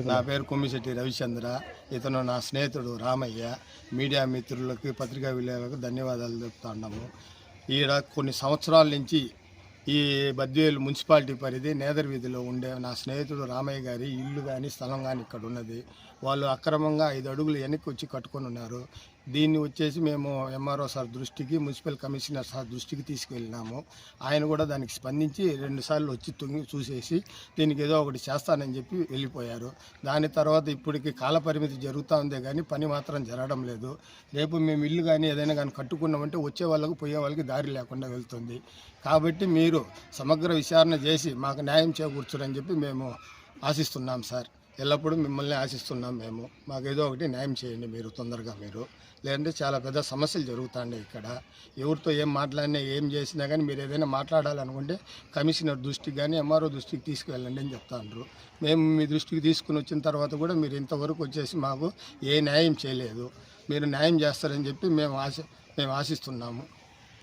నా పేరు కొమ్మిశెట్టి రవిచంద్ర. ఇతను నా స్నేహితుడు రామయ్య. మీడియా మిత్రులకు పత్రికా విలేకరులకు ధన్యవాదాలు చెప్తున్నాము ఈడ కొన్ని సంవత్సరాల నుంచి ఈ బద్వేలు మున్సిపాలిటీ పరిధి నేదర్ వీధిలో ఉండే నా స్నేహితుడు రామయ్య గారి ఇల్లు కానీ స్థలం కానీ ఇక్కడ ఉన్నది. వాళ్ళు అక్రమంగా ఐదు అడుగులు వెనక్కి వచ్చి కట్టుకొని ఉన్నారు. దీన్ని వచ్చేసి మేము ఎంఆర్ఓ సార్ దృష్టికి మున్సిపల్ కమిషనర్ సార్ దృష్టికి తీసుకెళ్ళినాము. ఆయన కూడా దానికి స్పందించి రెండుసార్లు వచ్చి తొంగి చూసేసి దీనికి ఏదో ఒకటి చేస్తానని చెప్పి వెళ్ళిపోయారు. దాని తర్వాత ఇప్పటికి కాలపరిమితి జరుగుతూ ఉందే కానీ పని మాత్రం జరగడం లేదు. రేపు మేము ఇల్లు కానీ ఏదైనా కానీ కట్టుకున్నామంటే వచ్చే వాళ్ళకు పోయే వాళ్ళకి దారి లేకుండా వెళ్తుంది. కాబట్టి మీరు సమగ్ర విచారణ చేసి మాకు న్యాయం చేకూర్చురని చెప్పి మేము ఆశిస్తున్నాం సార్. ఎల్లప్పుడూ మిమ్మల్ని ఆశిస్తున్నాం మేము. మాకు ఏదో ఒకటి న్యాయం చేయండి మీరు తొందరగా మీరు. లేదంటే చాలా పెద్ద సమస్యలు జరుగుతాయి ఇక్కడ. ఎవరితో ఏం మాట్లాడినా ఏం చేసినా కానీ మీరు ఏదైనా మాట్లాడాలనుకుంటే కమిషనర్ దృష్టికి కానీ ఎంఆర్ఓ దృష్టికి తీసుకువెళ్ళండి అని చెప్తాండ్రు. మేము మీ దృష్టికి తీసుకుని వచ్చిన తర్వాత కూడా మీరు ఇంతవరకు వచ్చేసి మాకు ఏ న్యాయం చేయలేదు. మీరు న్యాయం చేస్తారని చెప్పి మేము ఆశ మేము ఆశిస్తున్నాము.